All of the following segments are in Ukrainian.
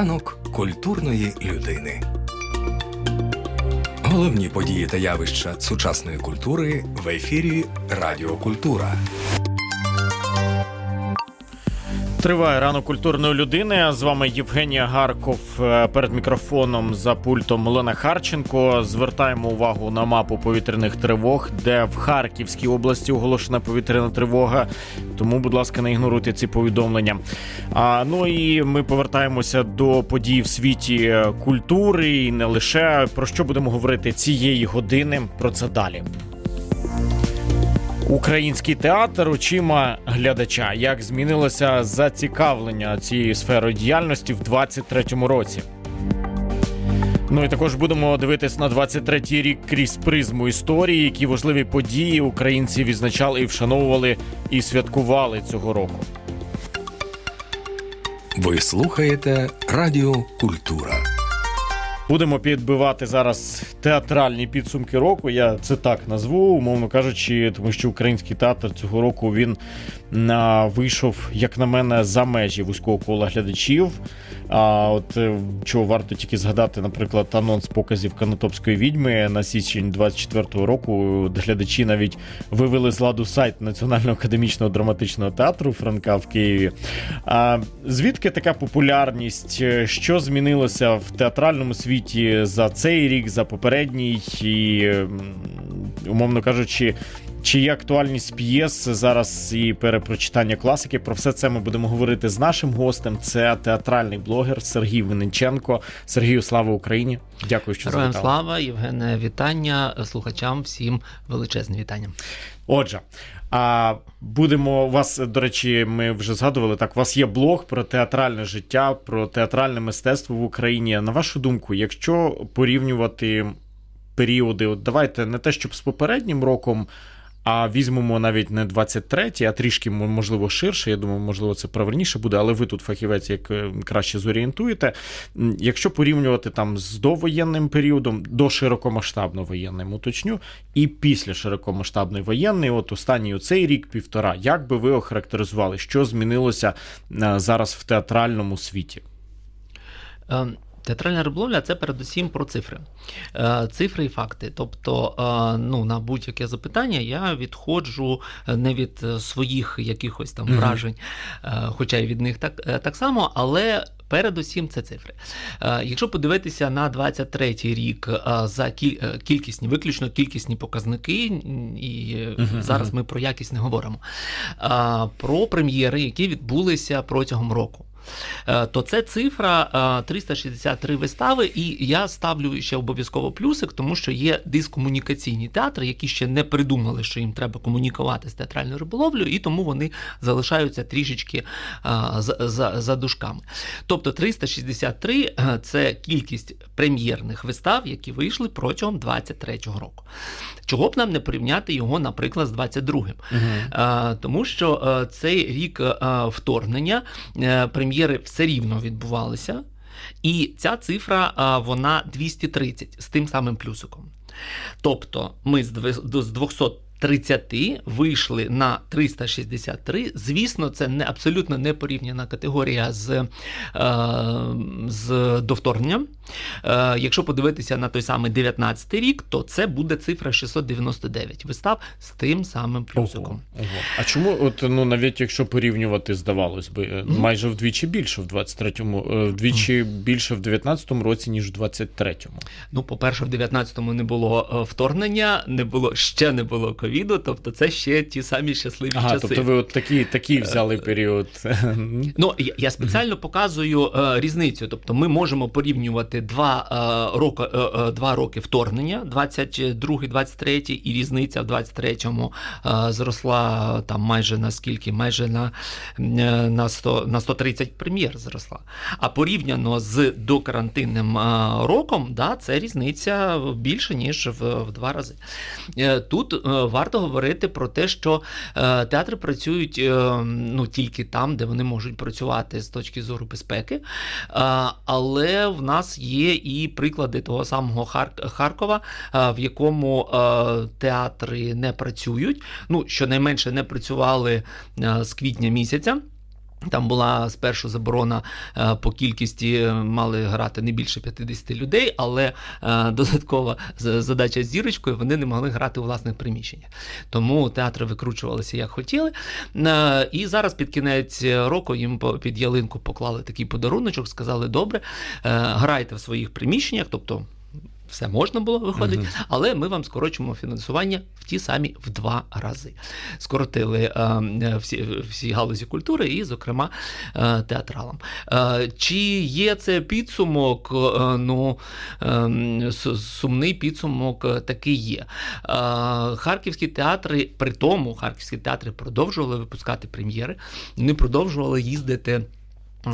Ранок культурної людини. Головні події та явища сучасної культури в ефірі Радіокультура. Триває ранок культурної людини. З вами Євгенія Гарков Е, перед мікрофоном за пультом Олена Харченко. Звертаємо увагу на мапу повітряних тривог, де в Харківській області оголошена повітряна тривога. Тому, будь ласка, не ігноруйте ці повідомлення. А ну і ми повертаємося до подій в світі культури і не лише про що будемо говорити цієї години. Про це далі. Український театр очима глядача. Як змінилося зацікавлення цією сферою діяльності в 23-му році? Ну і також будемо дивитись на 23-й рік крізь призму історії, які важливі події українці відзначали і вшановували і святкували цього року. Ви слухаєте Радіокультура. Будемо підбивати зараз театральні підсумки року. Я це так назву, умовно кажучи, тому що український театр цього року він вийшов, як на мене, за межі вузького кола глядачів. А от е, чого варто тільки згадати, наприклад, анонс показів Канатопської відьми на січень 24-го року. Глядачі навіть вивели з ладу сайт Національного академічного драматичного театру Франка в Києві. А звідки така популярність? Е, Що змінилося в театральному світі за цей рік, за попередній, і, умовно кажучи, чи є актуальність п'єс зараз і перепрочитання класики? Про все це ми будемо говорити з нашим гостем. Це театральний блогер Сергій Винниченко. Сергію, слава Україні! Дякую, що завітали. слава, Євгене, вітання слухачам, всім величезне вітання. Отже, а будемо у вас, до речі, ми вже згадували так. У вас є блог про театральне життя, про театральне мистецтво в Україні. На вашу думку, якщо порівнювати періоди, от давайте не те, щоб з попереднім роком. А візьмемо навіть не 23-й, а трішки можливо ширше. Я думаю, можливо, це правильніше буде, але ви тут фахівець як е, краще зорієнтуєте. Якщо порівнювати там з довоєнним періодом, до широкомасштабно воєнним, уточню, і після широкомасштабної воєнної, от останній оцей рік, півтора, як би ви охарактеризували, що змінилося е, зараз в театральному світі? Е, Театральна риболовля це передусім про цифри. Е, Цифри і факти. Тобто, е, ну, на будь-яке запитання я відходжу е, не від своїх якихось там вражень, хоча й від них так, так само, але. Передусім це цифри. Якщо подивитися на 23-й рік за кількісні, виключно кількісні показники, і зараз ми про якість не говоримо, про прем'єри, які відбулися протягом року. Е, То це цифра е, 363 вистави, і я ставлю ще обов'язково плюсик, тому що є дискомунікаційні театри, які ще не придумали, що їм треба комунікувати з театральною риболовлею, і тому вони залишаються трішечки е, за, за, за дужками. Тобто 363 е, це кількість прем'єрних вистав, які вийшли протягом 23-го року. Чого б нам не порівняти його, наприклад, з 22-м? Е, Тому що е, цей рік е, вторгнення е, прем'єри все рівно відбувалися, і ця цифра вона 230 з тим самим плюсиком. Тобто ми з две- до- з 230 вийшли на 363. Звісно, це не абсолютно не порівняна категорія з, е, з до вторгнення. Е, Якщо подивитися на той самий 19 рік, то це буде цифра 699 вистав з тим самим плюсиком. Ого, ого. А чому, от ну навіть якщо порівнювати, здавалось би, е, Мгм. майже вдвічі більше в 23-му, е, вдвічі більше в 19-му році, ніж в 23-му. Ну, по-перше, в 19-му не було е, вторгнення, не було ще не було ковіду, тобто це ще ті самі щасливі Ага, часи. тобто ви от такі, такі взяли період. Ну, я, я спеціально показую е, різницю. Тобто, ми можемо порівнювати два, е, роки, е, е, два роки вторгнення, 22 23 і різниця в 23-му е, зросла там майже на скільки? Майже на, на, 100, на 130 прем'єр зросла. А порівняно з докарантинним роком, да, це різниця більше, ніж в, в два рази. Тут варто говорити про те, що театри працюють ну, тільки там, де вони можуть працювати з точки зору безпеки. Але в нас є і приклади того самого Хар- Харкова, е, в якому е, театри не працюють. Ну, щонайменше не працювали е, з квітня місяця. Там була спершу заборона е, по кількості е, мали грати не більше 50 людей, але е, додаткова задача з зірочкою вони не могли грати у власних приміщеннях. Тому театри викручувалися як хотіли. І зараз під кінець року їм під ялинку поклали такий подаруночок, сказали: добре, грайте в своїх приміщеннях, тобто. Все можна було виходить, Мгм. але ми вам скорочуємо фінансування в ті самі в два рази. Скоротили е, всі, всі галузі культури і, зокрема, е, театралам. Е, чи є це підсумок? Е, ну, е, сумний підсумок е, такий є. Е, харківські театри, при тому харківські театри продовжували випускати прем'єри, вони продовжували їздити.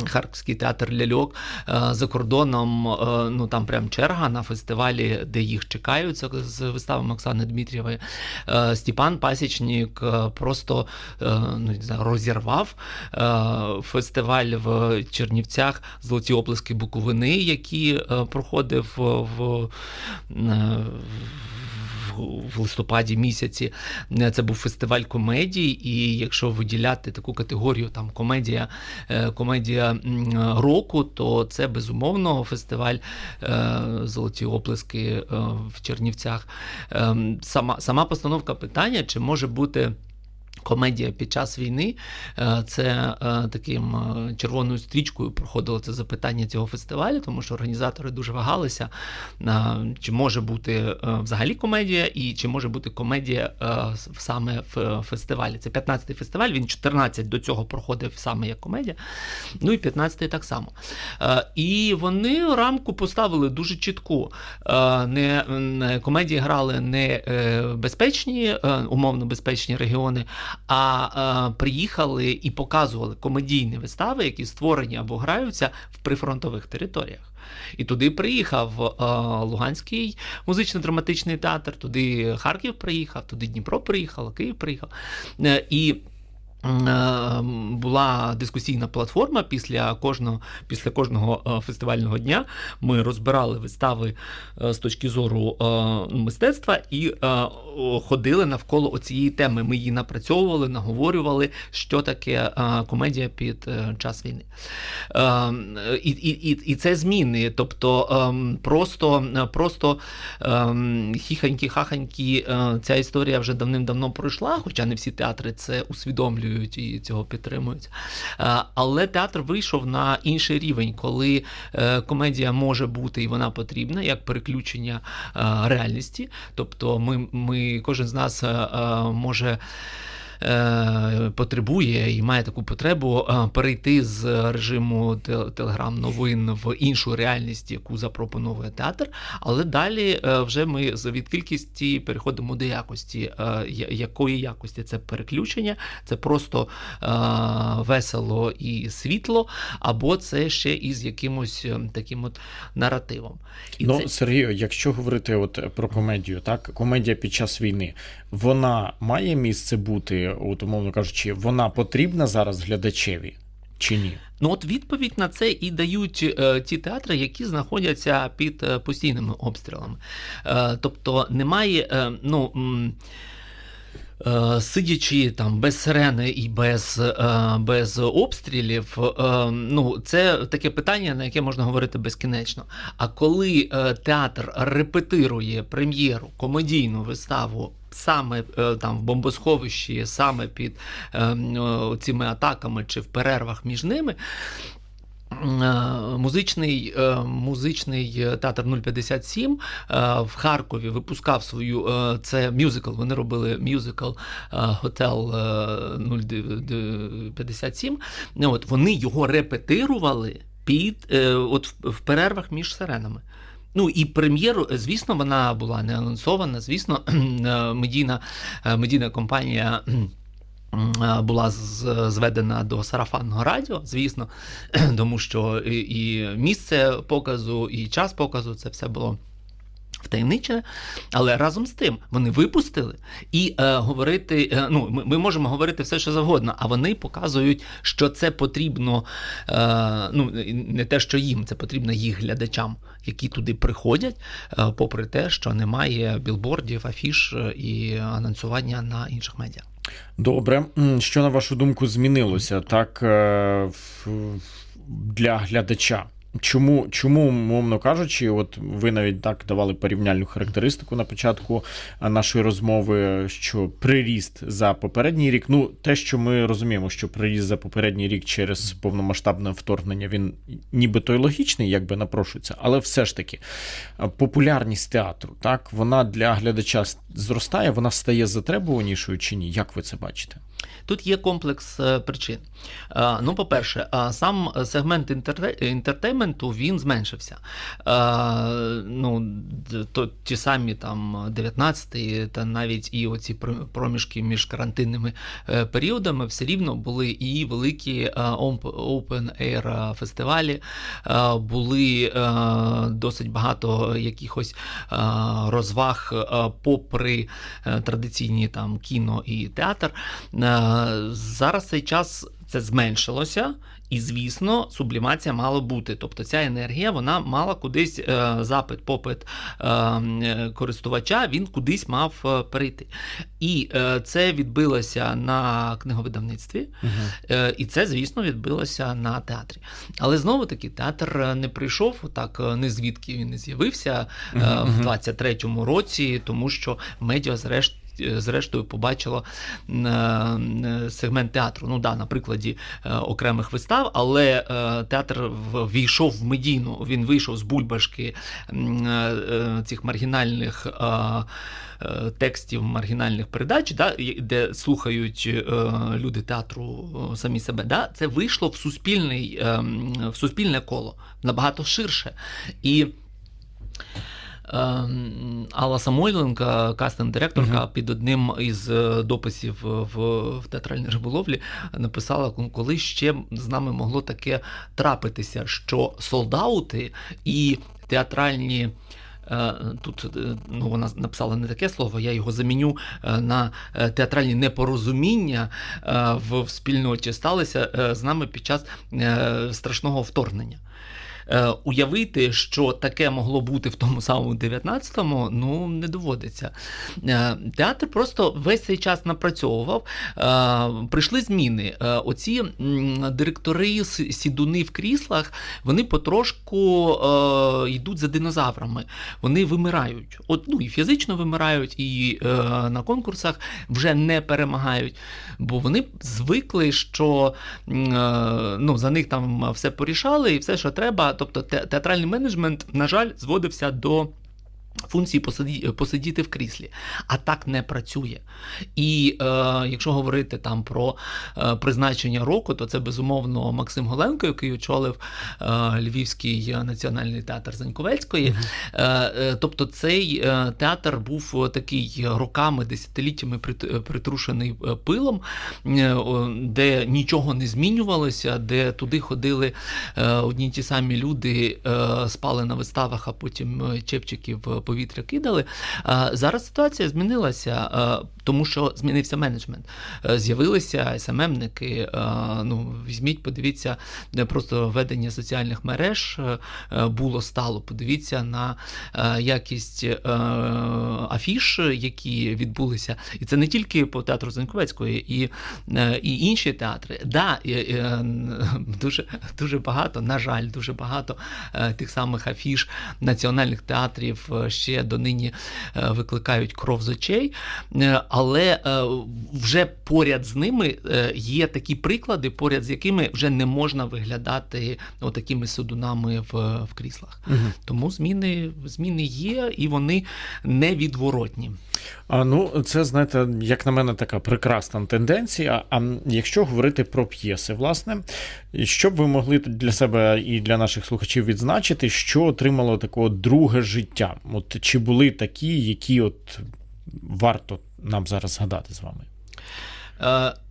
Харківський театр ляльок е, за кордоном, е, ну там прям черга на фестивалі, де їх чекають з- виставами Оксани Дмитрієвої. Е, Степан Пасічник просто ну, не знаю, розірвав фестиваль в Чернівцях Золоті оплески Буковини, який проходив в, в, в листопаді місяці. Е, Це був фестиваль комедії, і якщо виділяти таку категорію, там комедія, е, комедія року, то це безумовно фестиваль е, Золоті оплески е, в Чернівцях. Ем, Сама, сама постановка питання, чи може бути. Комедія під час війни е, це е, таким е, червоною стрічкою проходило це запитання цього фестивалю, тому що організатори дуже вагалися, чи може бути взагалі комедія, і чи може бути комедія саме в фестивалі. Це 15-й фестиваль, він 14 до цього проходив саме як комедія, ну і 15-й так само. І вони рамку поставили дуже чітку. Не, комедії грали не безпечні, умовно безпечні регіони, а е, приїхали і показували комедійні вистави, які створені або граються в прифронтових територіях. І туди приїхав е, Луганський музично-драматичний театр, туди Харків приїхав, туди Дніпро приїхав, Київ приїхав. Е, І була дискусійна платформа після кожного, після кожного е, фестивального дня. Ми розбирали вистави е, з точки зору е, мистецтва і е, ходили навколо цієї теми. Ми її напрацьовували, наговорювали, що таке е, комедія під е, час війни. Е, І, і, і, це зміни. Тобто ем, просто, просто ем, хіханькі-хаханькі, е, ця історія вже давним-давно пройшла, хоча не всі театри це усвідомлюють і цього підтримують. Е, Але театр вийшов на інший рівень, коли е, комедія може бути і вона потрібна як переключення е, реальності. Тобто, ми, ми кожен з нас може. Е, Потребує і має таку потребу е, перейти з режиму телеграм-новин в іншу реальність, яку запропонує театр. Але далі е, вже ми від кількості переходимо до якості. Якої якості це переключення, це просто весело і світло, або це ще із якимось таким от наративом. І ну, це... Сергію, якщо говорити от про комедію, так комедія під час війни, вона має місце бути, от умовно кажучи, вона потрібна зараз глядачеві чи ні? Ну от відповідь на це і дають е, ті театри, які знаходяться під е, постійними обстрілами. Е, тобто немає, е, ну. м, Сидячи там без сирени і без, е, без обстрілів, е, ну це таке питання, на яке можна говорити безкінечно. А коли е, театр репетирує прем'єру, комедійну виставу саме е, там в бомбосховищі, саме під е, цими атаками чи в перервах між ними. Е, Музичний, е, музичний театр 057 е, в Харкові випускав свою е, це мюзикл. Вони робили мюзикл е, Готел е, 057. Ну, От вони його репетирували під е, от в, перервах між сиренами. Ну і прем'єру, е, звісно, вона була не анонсована. Звісно, е, медійна, е, медійна компанія. Е, Була зведена до сарафанного радіо, звісно, тому що і, місце показу, і час показу це все було втаємничене, але разом з тим вони випустили і е, говорити. Е, ну, ми, ми можемо говорити все, що завгодно, а вони показують, що це потрібно. Е, ну, не те, що їм, це потрібно їх глядачам, які туди приходять, е, попри те, що немає білбордів, афіш е, і анонсування на інших медіа. Добре. Що на вашу думку змінилося так е, для глядача? Чому, чому, мовно кажучи, от ви навіть так давали порівняльну характеристику на початку нашої розмови, що приріст за попередній рік. Ну, те, що ми розуміємо, що приріст за попередній рік через повномасштабне вторгнення, він нібито й логічний, якби напрошується, але все ж таки популярність театру, так, вона для глядача зростає, вона стає затребуванішою чи ні? Як ви це бачите? Тут є комплекс е, причин. Е, Ну, по-перше, е, сам сегмент інтертейменту він зменшився. Ну, то ті самі там 19 та навіть і оці проміжки між карантинними періодами все рівно були і великі е, омп- open air фестивалі, були досить багато якихось розваг попри е, традиційні там кіно і театр. Е, Зараз цей час це зменшилося, і звісно, сублімація мала бути. Тобто ця енергія вона мала кудись е, запит, попит е, е, користувача, він кудись мав е, перейти. І е, це відбилося на книговидавництві. Е, І це, звісно, відбилося на театрі. Але знову таки театр е, не прийшов так, не звідки він не з'явився е, в мгм. 23-му році, тому що медіа зрештою. Зрештою, побачило е, е, сегмент театру. Ну да, на прикладі е, окремих вистав, але е, театр війшов в медійну. Він вийшов з бульбашки е, е, цих маргінальних. е, е, Текстів маргінальних передач, да, де слухають е, люди театру е, самі себе, да, це вийшло в суспільний, е, в суспільне коло набагато ширше. І Алла Самойленка, кастинг-директорка, Мгм. під одним із е, дописів в, в театральній риболовлі написала, коли ще з нами могло таке трапитися, що солдаути і театральні. е, Тут е, ну, вона написала не таке слово, я його заміню е, на е, театральні непорозуміння е, в спільноті сталися е, з нами під час е, страшного вторгнення. Е, Уявити, що таке могло бути в тому самому 19-му, ну не доводиться. Е, Театр просто весь цей час напрацьовував. Е, Прийшли зміни. Оці директори, сідуни в кріслах, вони потрошку йдуть за динозаврами. Вони вимирають. От, ну, і фізично вимирають, і на конкурсах вже не перемагають. Бо вони звикли, що ну, за них там все порішали і все, що треба. Тобто те- театральний менеджмент, на жаль, зводився до. Функції посиді, посидіти в кріслі, а так не працює. І е, якщо говорити там про е, призначення року, то це безумовно Максим Голенко, який очолив е, Львівський національний театр Заньковецької. Е, е, тобто цей е, театр був е, такий роками, десятиліттями прит- притрушений е, пилом, е, де нічого не змінювалося, де туди ходили е, одні й ті самі люди, е, спали на виставах, а потім е, чепчики в повітря кидали. Зараз ситуація змінилася, тому що змінився менеджмент. Е, З'явилися СММники. е, Ну, візьміть, подивіться, просто ведення соціальних мереж е, було стало. Подивіться на якість афіш, які відбулися. І це не тільки по театру Заньковецької, і, і інші театри. Да, дуже, дуже багато, на жаль, дуже багато тих самих афіш національних театрів ще донині е, викликають кров з очей. Е, Але е, вже поряд з ними є такі приклади, поряд з якими вже не можна виглядати отакими судунами в, в кріслах. Угу. Тому зміни, зміни є, і вони невідворотні. А ну, це знаєте, як на мене, така прекрасна тенденція. А якщо говорити про п'єси, власне, що б ви могли для себе і для наших слухачів відзначити, що отримало такого друге життя? От чи були такі, які от варто нам зараз згадати з вами?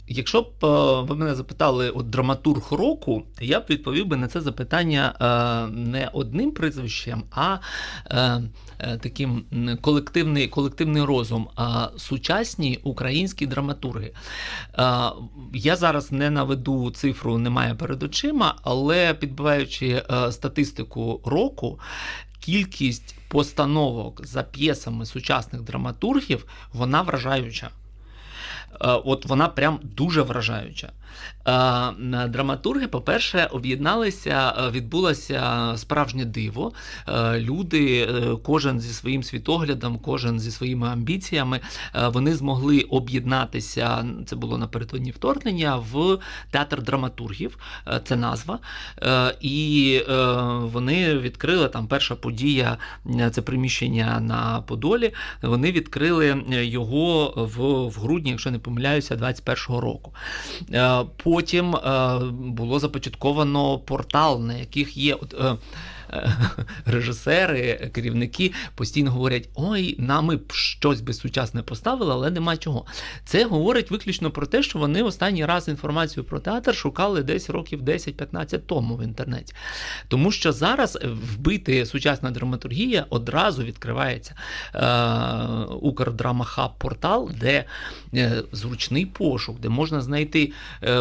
Якщо б е, ви мене запитали от драматург року, я б відповів би на це запитання е, не одним прізвищем, а е, таким колективний, колективний розум, сучасні українські драматурги. Я зараз не наведу цифру, немає перед очима, але підбиваючи статистику року, кількість постановок за п'єсами сучасних драматургів, вона вражаюча. Е, От вона прям дуже вражаюча. Е, Драматурги, по-перше, об'єдналися, е, відбулося справжнє диво. Люди, кожен зі своїм світоглядом, кожен зі своїми амбіціями, вони змогли об'єднатися. Це було напередодні вторгнення в театр драматургів. Це назва. І вони відкрили там перша подія, це приміщення на Подолі. Вони відкрили його в, в грудні, якщо не помиляюся, 21-го року. Е, Потім е, було започатковано портал, на яких є. Е, Режисери, керівники постійно говорять: ой, нами б щось би сучасне поставили, але нема чого. Це говорить виключно про те, що вони останній раз інформацію про театр шукали десь років 10-15 тому в інтернеті. Тому що зараз вбити сучасна драматургія одразу відкривається е, Укрдрамахаб портал, де е, зручний пошук, де можна знайти,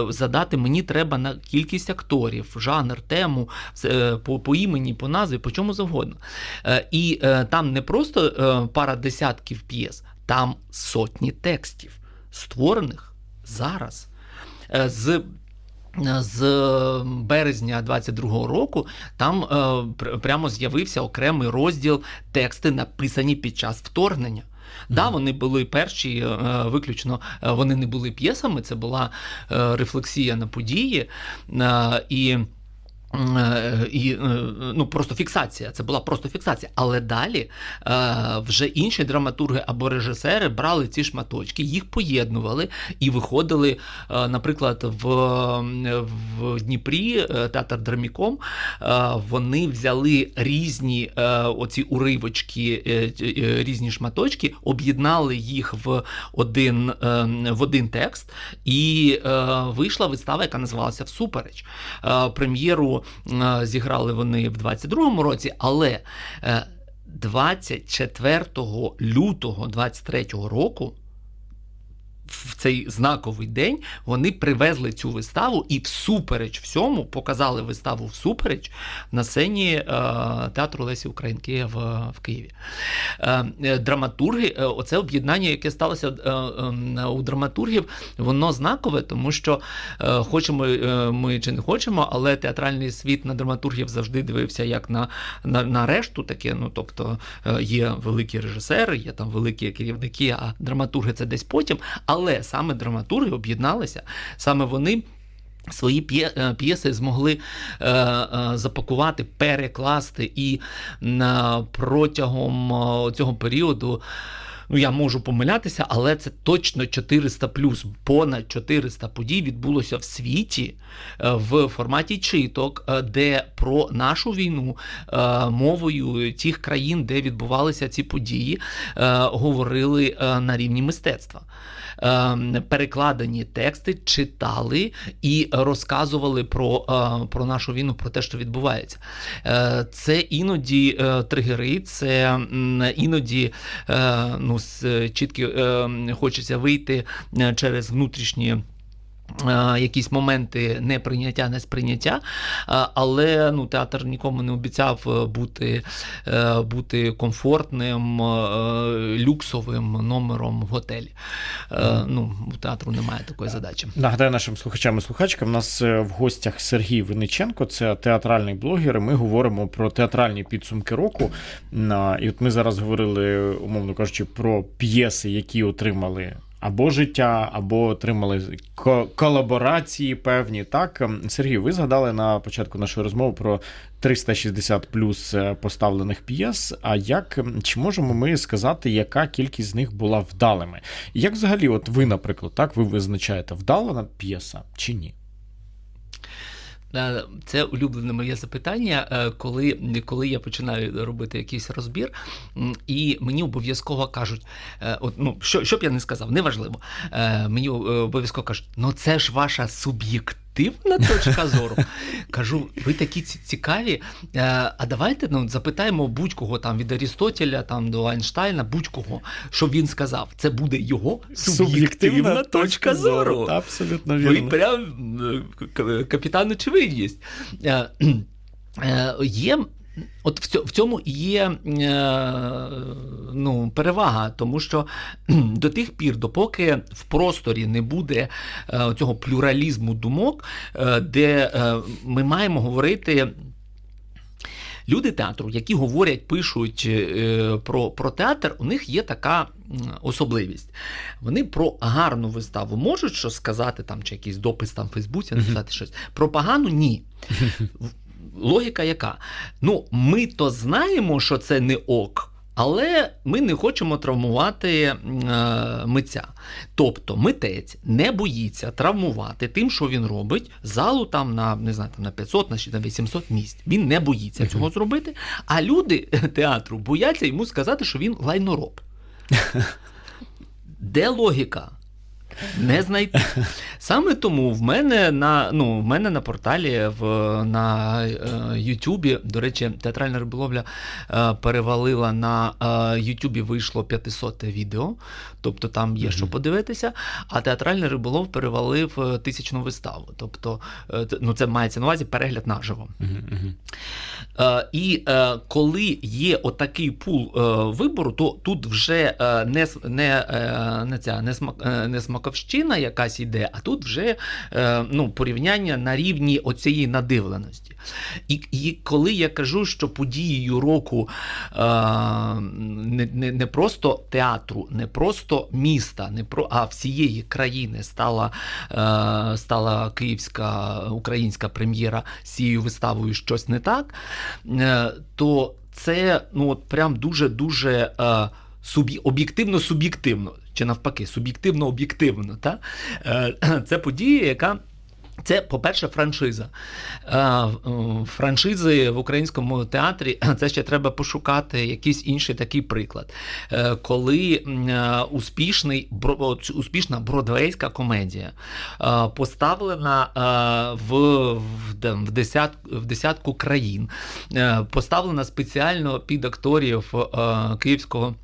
задати мені треба на кількість акторів, жанр, тему по, по імені, по назві, по чому завгодно. Е, і е, там не просто е, пара десятків п'єс, там сотні текстів, створених зараз. З з березня 22-го року там е, пр- прямо з'явився окремий розділ тексти, написані під час вторгнення. Да, вони були перші, е, виключно вони не були п'єсами, це була е, рефлексія на події. е, І І е, ну просто фіксація, це була просто фіксація. Але далі е, вже інші драматурги або режисери брали ці шматочки, їх поєднували і виходили, е, наприклад, в, в Дніпрі е, театр Драміком. е, Вони взяли різні е, оці уривочки, е, е, різні шматочки, об'єднали їх в один, е, в один текст, і е, вийшла вистава, яка називалася Всупереч. Е, Прем'єру е, зіграли вони в 22-му році, але е, 24 лютого 23-го року. В цей знаковий день вони привезли цю виставу і всупереч всьому показали виставу всупереч на сцені е, театру Лесі Українки в, в Києві. Е, е, драматурги, е, оце об'єднання, яке сталося е, е, у драматургів, воно знакове, тому що е, хочемо е, ми чи не хочемо, але театральний світ на драматургів завжди дивився як на, на, на решту таке. Ну тобто е, є великі режисери, є там великі керівники, а драматурги це десь потім. Але саме драматурги об'єдналися, саме вони. Свої е, п'єси змогли е, е, запакувати, перекласти, і е, протягом цього періоду. Ну, я можу помилятися, але це точно 400 плюс. Понад 400 подій відбулося в світі е, в форматі читок, е, де про нашу війну е, мовою тих країн, де відбувалися ці події, говорили на рівні мистецтва. Перекладені тексти читали і розказували про, про нашу війну, про те, що відбувається. Це іноді тригери, це іноді е, ну, з- чітко е, хочеться вийти е, через внутрішні. Е, Якісь моменти неприйняття, несприйняття, е, але ну, театр нікому не обіцяв е, бути, бути комфортним, люксовим номером в готелі. Ну, у театру немає такої задачі. Нагадаю нашим слухачам і слухачкам, у нас в гостях Сергій Винниченко, це театральний блогер. і Ми говоримо про театральні підсумки року. І от ми зараз говорили, умовно кажучи, про п'єси, які отримали. Або життя, або отримали ко- колаборації певні. Так, Ем, Сергій, ви згадали на початку нашої розмови про 360 плюс е, поставлених п'єс. А як ем, чи можемо ми сказати, яка кількість з них була вдалими? Як взагалі, от ви, наприклад, так ви визначаєте, вдалена п'єса чи ні? Е, Це улюблене моє запитання, е, коли, коли я починаю робити якийсь розбір, і мені обов'язково кажуть, е, от, ну, що, що б я не сказав, неважливо. Мені обов'язково кажуть, ну це ж ваша суб'єктивна точка зору. Кажу, ви такі цікаві. е, А давайте ну, запитаємо будь-кого там від Арістотеля там, до Айнштайна, будь-кого, щоб він сказав, це буде його суб'єктивна точка зору. Абсолютно Ви вірно. прям е, капітан очевидність. Е, Є. От в цьому є е, ну, перевага, тому що до тих пір, допоки в просторі не буде е, цього плюралізму думок, е, де ми маємо говорити. Люди театру, які говорять, пишуть про, про театр, у них є така особливість. Вони про гарну виставу можуть щось сказати, там, чи якийсь допис там в Фейсбуці, написати щось. Про погану ні. Логіка яка? Ну, ми то знаємо, що це не ок. Але ми не хочемо травмувати е, митця. Тобто митець не боїться травмувати тим, що він робить, залу там на не знаю, там на 500, на ще на 800 місць. Він не боїться цього зробити. А люди театру бояться йому сказати, що він лайнороб. Де логіка? Не знайти. Саме тому в мене на, ну, в мене на порталі в, на е, Ютубі, до речі, театральна риболовля е, перевалила на е, Ютубі вийшло 500 відео, тобто там є що подивитися, а театральний риболов перевалив е, тисячну виставу. Тобто, е, ну, це мається на увазі перегляд наживо. Мгм, мгм. Е, і е, коли є отакий пул е, вибору, то тут вже не, не, не, ця, не, смак, не смаковщина якась іде, а тут вже ну, порівняння на рівні оцієї надивленості. І, і коли я кажу, що подією року не, не, не просто театру, не просто міста, не про, а всієї країни стала, стала київська українська прем'єра з цією виставою щось не так, то це ну, от прям дуже-дуже е, об'єктивно-суб'єктивно, чи навпаки, суб'єктивно-об'єктивно. Е, Це подія, яка. Це, по-перше, франшиза. Е, Франшизи в українському театрі це ще треба пошукати якийсь інший такий приклад. Е, Коли е, успішний, успішна бродвейська комедія поставлена в, в, там, в, десят, в десятку країн, поставлена спеціально під акторів Київського.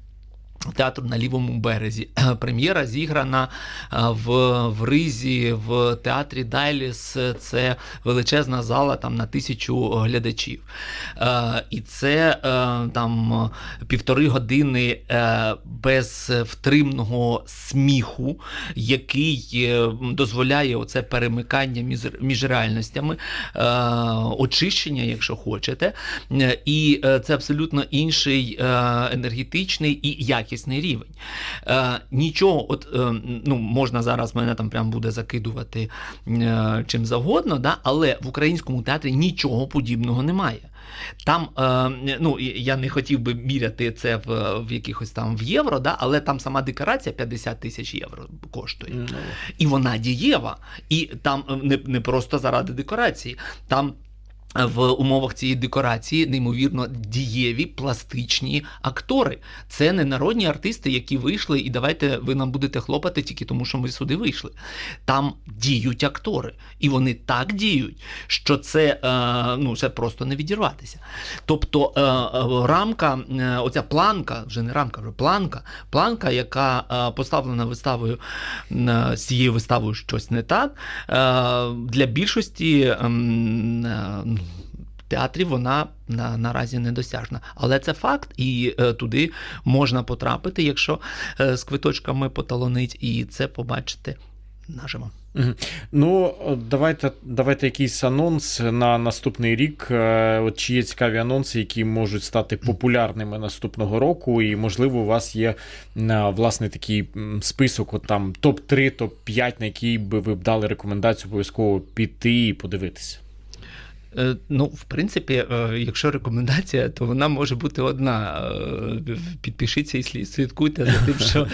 Театр на лівому березі. Прем'єра зіграна е, в, в Ризі в театрі Дайліс. Це величезна зала там на тисячу глядачів. Е, І це е, там півтори години е, без втримного сміху, який е, дозволяє оце перемикання між, між реальностями, е, очищення, якщо хочете. І це абсолютно інший енергетичний і якісний рівень. Е, Нічого, от е, ну можна зараз мене там прям буде закидувати е, чим завгодно, да? але в українському театрі нічого подібного немає. Там, е, ну я не хотів би міряти це в, в якихось там в євро, да? але там сама декорація 50 тисяч євро коштує. Ну, І вона дієва. І там е, не, не просто заради декорації. Там в умовах цієї декорації неймовірно дієві пластичні актори. Це не народні артисти, які вийшли, і давайте ви нам будете хлопати тільки тому, що ми сюди вийшли. Там діють актори, і вони так діють, що це, е, ну, це просто не відірватися. Тобто е, е, рамка, е, оця планка, вже не рамка, вже планка, планка, яка е, поставлена виставою е, цією виставою щось не так. е, Для більшості ем, е, театрів вона на, наразі недосяжна. Але це факт, і е, туди можна потрапити, якщо е, з квиточками поталонить, і це побачити наживо. Ну, давайте, давайте якийсь анонс на наступний рік. Е, От чи є цікаві анонси, які можуть стати популярними наступного року, і можливо, у вас є е, власне такий список, от там топ-3, топ-5, на який би ви б дали рекомендацію обов'язково піти і подивитися. Е, Ну, в принципі, е, якщо рекомендація, то вона може бути одна. Е, Підпишіться і слідкуйте за тим, що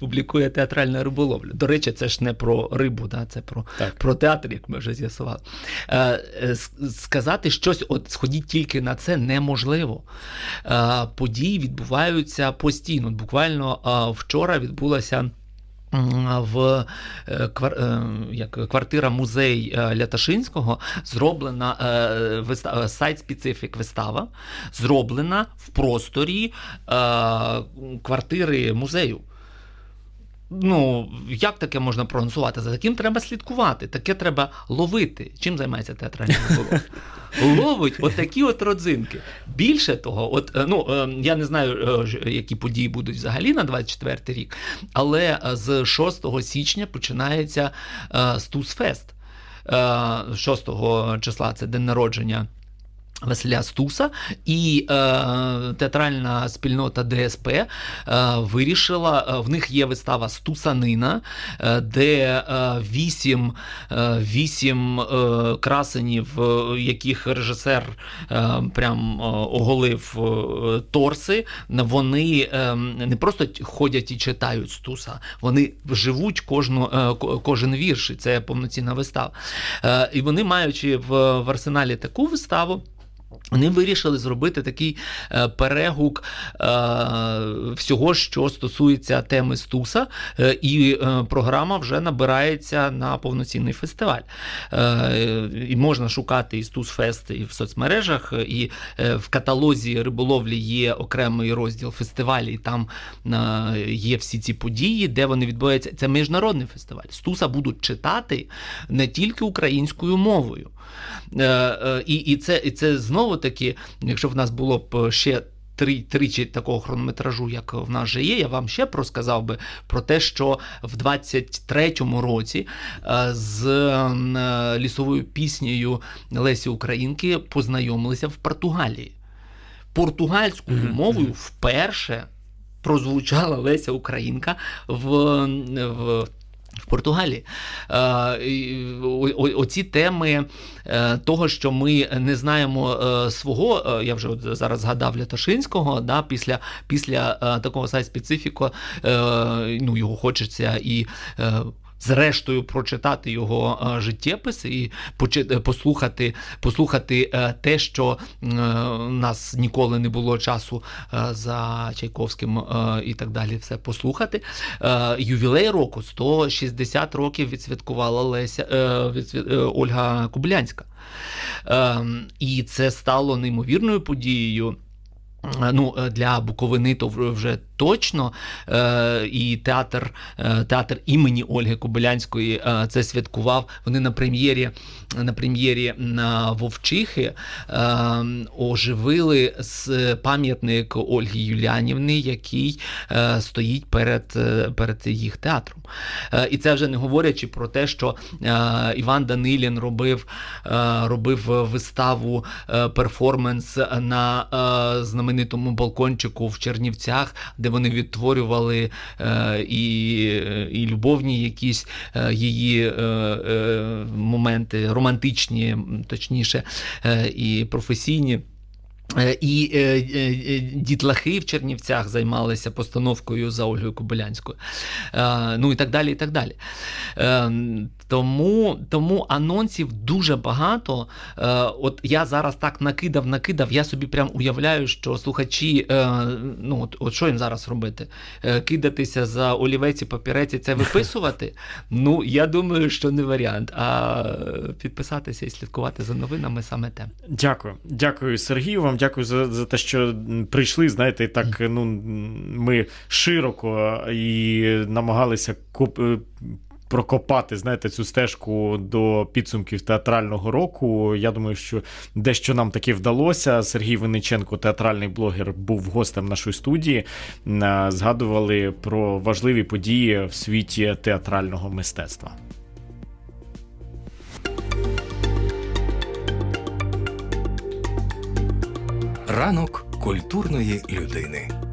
публікує театральна риболовля. До речі, це ж не про рибу, да? це про, Так. про театр, як ми вже з'ясували. Сказати щось, от сходіть тільки на це неможливо. Події відбуваються постійно. Буквально вчора відбулася. В е, е, як квартира музей е, Ляташинського зроблена сайт специфік вистава, зроблена в просторі квартири музею. Ну, як таке можна проанонсувати? За таким треба слідкувати, таке треба ловити. Чим займається театральний риболов? Ловить отакі от родзинки. Більше того, от е, ну е, я не знаю, е, які події будуть взагалі на 24 рік, але з 6 січня починається Стусфест. Е, 6 числа це день народження. Василя Стуса і е, театральна спільнота ДСП е, вирішила. е, В них є вистава Стусанина, е, де е, вісім, е, вісім е, красенів, е, яких режисер е, прям оголив е, торси. Вони е, не просто ходять і читають Стуса, вони живуть кожну, е, кожен вірш. І це повноцінна вистава. Е, І вони, маючи в, в арсеналі таку виставу. Вони вирішили зробити такий е, перегук е, всього, що стосується теми Стуса, е, і програма вже набирається на повноцінний фестиваль. І можна шукати і Стусфест і в соцмережах, і в каталозі риболовлі є окремий розділ фестивалі, і там є всі ці події, де вони відбуваються. Це міжнародний фестиваль. Стуса будуть читати не тільки українською мовою. Е, е, І, і, це, і це знову таки, якщо в нас було б ще. Три, тричі такого хронометражу, як в нас же є, я вам ще розказав би про те, що в 23-му році е, з е, лісовою піснею Лесі Українки познайомилися в Португалії. Португальською мовою вперше прозвучала Леся Українка в, в в Португалії. Е, Оці теми е, того, що ми не знаємо е, свого, я вже от зараз згадав Лятошинського, да, після, після такого сайт специфіку, ну, його хочеться і. Зрештою, прочитати його е, життєпис і е, послухати, послухати е, те, що нас ніколи не було часу за Чайковським і так далі, все послухати. Ювілей року 160 років відсвяткувала Леся Ольга Кублянська. І це стало неймовірною подією. Ну, для Буковини то вже точно. Е, і театр, е, театр імені Ольги Кобилянської е, це святкував. Вони на прем'єрі на прем'єрі на Вовчихи е, оживили з пам'ятник Ольги Юлянівни, який стоїть перед, перед їх театром. І це вже не говорячи про те, що Іван Данилін робив, робив виставу перформанс на знаменитому балкончику в Чернівцях, де вони відтворювали е, і, і любовні якісь е, її е, моменти, романтичні, точніше, і професійні. І дітлахи в Чернівцях займалися постановкою за Ольгою Кобилянською. Ну і так далі. і так далі. Тому, тому анонсів дуже багато. Е, От я зараз так накидав, накидав. Я собі прям уявляю, що слухачі, е, ну от, от що їм зараз робити? Е, Кидатися за олівець і папірець і це виписувати? Ну, я думаю, що не варіант. А підписатися і слідкувати за новинами саме те. Дякую, дякую, Сергію. Вам дякую за, за те, що прийшли. Знаєте, так ну ми широко і намагалися коп- е, прокопати знаєте, цю стежку до підсумків театрального року. Я думаю, що дещо нам таки вдалося. Сергій Винниченко, театральний блогер, був гостем нашої студії. Е, Згадували про важливі події в світі театрального мистецтва. Ранок культурної людини.